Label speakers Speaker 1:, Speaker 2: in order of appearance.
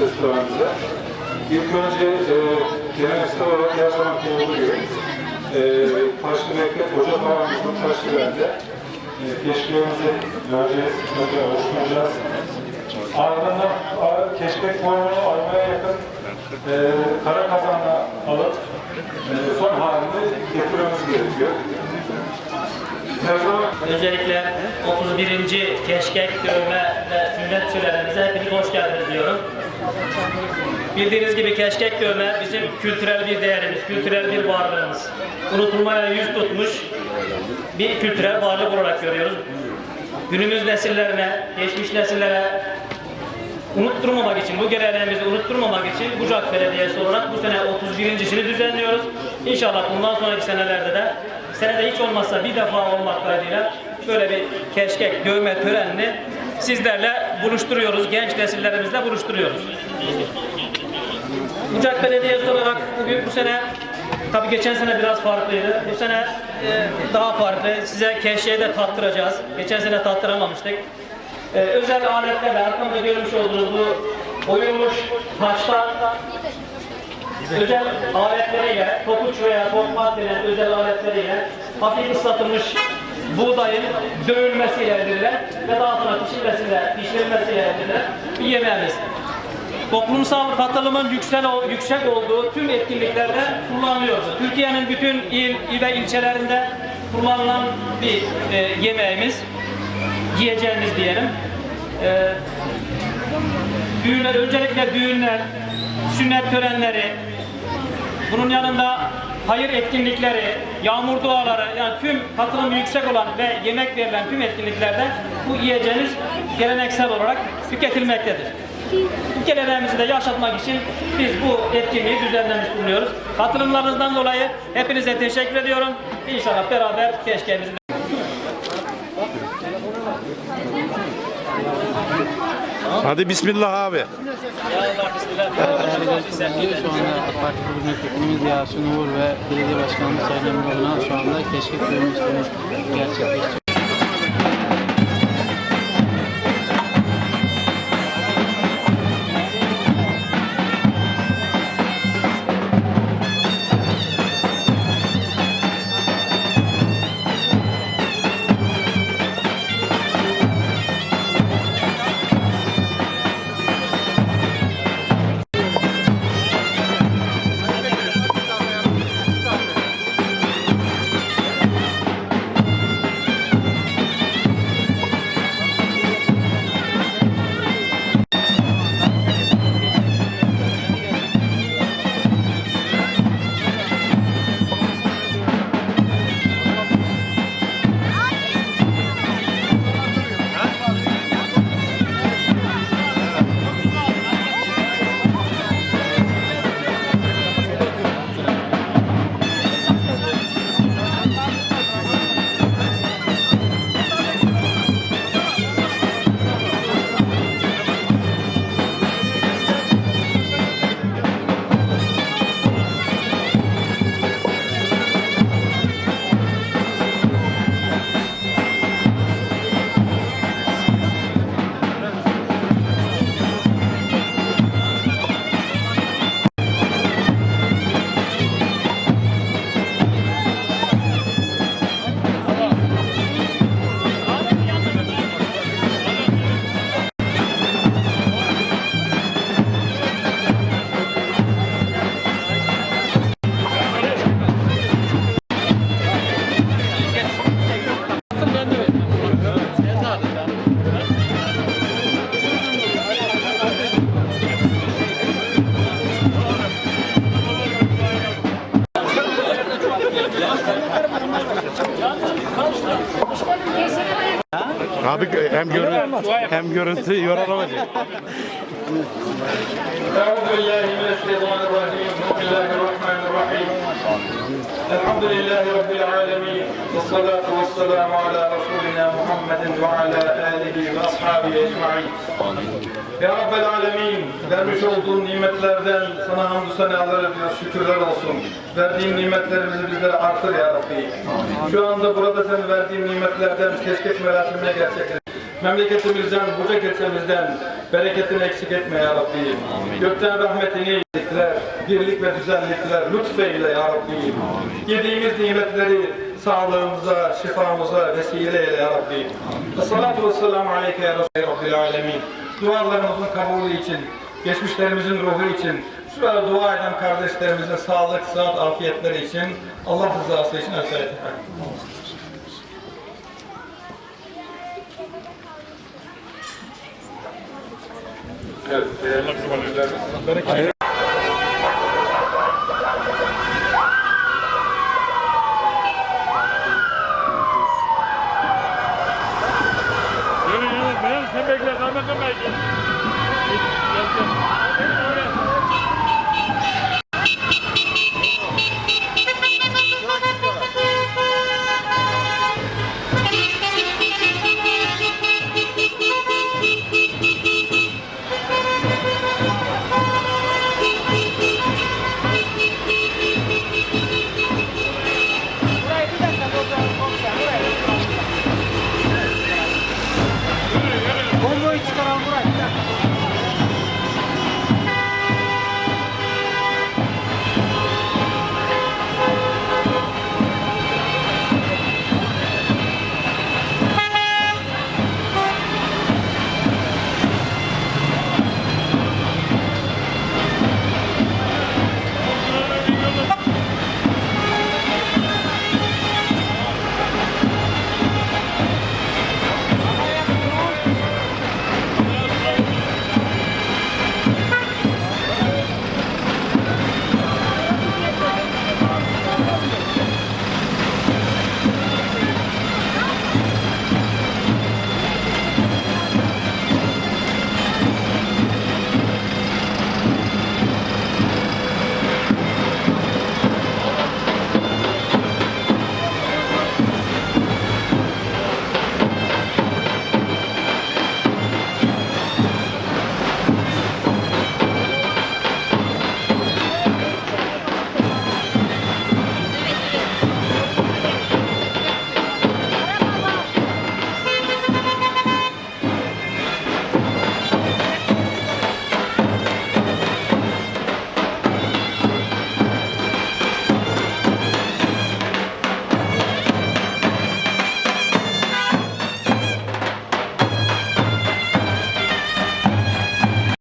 Speaker 1: restoranımıza. İlk önce e, geleneksel olarak her zaman olduğu gibi e, Taşlı Beklet Hoca Bağımızın Taşlı Bende e, keşkeğimizi vereceğiz, önce oluşturacağız. Ardından keşkek formunu almaya yakın e, kara kazanla alıp e, son halini getirmemiz gerekiyor.
Speaker 2: Öncelikle 31. Keşkek Dövme ve Sünnet Sürelerimize hepiniz hoş geldiniz diyorum. Bildiğiniz gibi keşkek dövme bizim kültürel bir değerimiz, kültürel bir varlığımız. Unutulmaya yüz tutmuş bir kültürel varlık olarak görüyoruz. Günümüz nesillerine, geçmiş nesillere unutturmamak için, bu geleneğimizi unutturmamak için Bucak Belediyesi olarak bu sene 31.sini düzenliyoruz. İnşallah bundan sonraki senelerde de senede hiç olmazsa bir defa olmak kaydıyla böyle bir keşkek dövme törenini sizlerle buluşturuyoruz, genç nesillerimizle buluşturuyoruz. Bucak Belediyesi olarak bugün bu sene tabii geçen sene biraz farklıydı. Bu sene e, daha farklı. Size keşkeği de tattıracağız. Geçen sene tattıramamıştık. E, özel aletlerle arkamda görmüş olduğunuz bu oyulmuş taştan özel aletleriyle, topuç veya tokmak denen özel aletleriyle hafif ıslatılmış buğdayın dövülmesiyle elde ve daha sonra pişirmesiyle, pişirilmesiyle elde bir yemeğimiz. Toplumsal katılımın yüksek, yüksek olduğu tüm etkinliklerde kullanılıyor. Türkiye'nin bütün il, il ve ilçelerinde kullanılan bir e, yemeğimiz, yiyeceğimiz diyelim. E, düğünler, öncelikle düğünler, sünnet törenleri, bunun yanında hayır etkinlikleri, yağmur duaları, yani tüm katılımı yüksek olan ve yemek verilen tüm etkinliklerde bu yiyeceğiniz geleneksel olarak tüketilmektedir. Bu geleneğimizi de yaşatmak için biz bu etkinliği düzenlemiş bulunuyoruz. Katılımlarınızdan dolayı hepinize teşekkür ediyorum. İnşallah beraber keşkemizi
Speaker 3: Hadi bismillah abi.
Speaker 4: Şu anda AK Parti Grubu Milletvekilimiz Yasin Uğur ve Belediye Başkanımız Sayın Emre şu anda keşkek bölümümüzü gerçekleştiriyor.
Speaker 3: Abi hem görüntü hem görüntü yorulamayacak.
Speaker 1: أعوذ بالله من الشيطان الرجيم بسم الله الرحمن الرحيم الحمد لله رب العالمين والصلاة والسلام على رسولنا محمد وعلى آله وأصحابه أجمعين Ya Rabbel Alemin, vermiş olduğun nimetlerden sana hamdü senalar ediyoruz, şükürler olsun. Verdiğin nimetlerimizi bizlere artır ya Rabbi. Şu anda burada senin verdiğin nimetlerden keşkek merasimine gerçekleştir. Memleketimizden, bucak etsemizden bereketini eksik etme ya Rabbi. Gökten rahmetini iyilikler, birlik ve düzenlikler lütfeyle ya Rabbi. Yediğimiz nimetleri sağlığımıza, şifamıza vesile eyle ya Rabbi. Salatu ve selamu aleyke ya Rabbi Rabbil alemin. Dualarımızın kabulü için, geçmişlerimizin ruhu için, şurada dua eden kardeşlerimizin sağlık, sıhhat, afiyetleri için, Allah rızası için özel efendim. Evet, değerli
Speaker 5: bekle, ben bekle. Thank you.